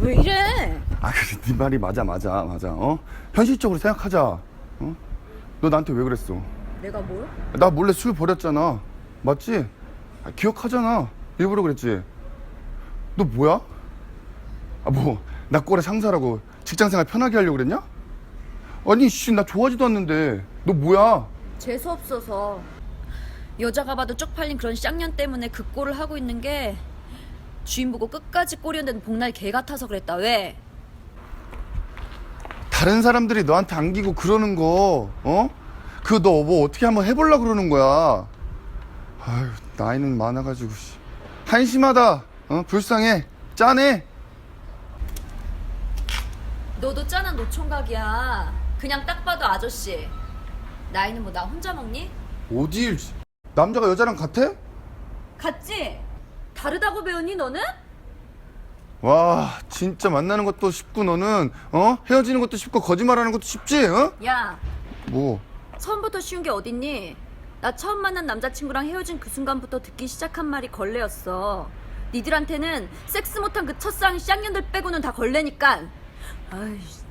왜 이래? 아 그래. 네 말이 맞아 맞아 맞아. 어? 현실적으로 생각하자. 어? 너 나한테 왜 그랬어? 내가 뭘? 나 몰래 술 버렸잖아. 맞지? 아, 기억하잖아. 일부러 그랬지. 너 뭐야? 아뭐나 꼴에 상사라고 직장생활 편하게 하려고 그랬냐? 아니 씨나 좋아하지도 않는데. 너 뭐야? 재수 없어서. 여자가 봐도 쪽팔린 그런 쌍년 때문에 그 꼴을 하고 있는 게 주인 보고 끝까지 꼬리언는 복날 개 같아서 그랬다 왜? 다른 사람들이 너한테 안기고 그러는 거, 어? 그거 너 뭐 어떻게 한번 해보려 그러는 거야. 아유, 나이는 많아가지고, 씨. 한심하다, 어? 불쌍해, 짠해. 너도 짠한 노총각이야 그냥 딱 봐도 아저씨 나이는 뭐 나 혼자 먹니? 어딜, 씨. 남자가 여자랑 같아? 같지? 다르다고 배우니 너는? 와, 진짜 만나는 것도 쉽고, 너는, 어? 헤어지는 것도 쉽고, 거짓말하는 것도 쉽지, 어? 야 뭐, 처음부터 쉬운 게 어딨니? 나 처음 만난 남자친구랑 헤어진 그 순간부터 듣기 시작한 말이 걸레였어. 니들한테는 섹스 못한 그 첫사랑 쌍년들 빼고는 다 걸레니까. 아이씨.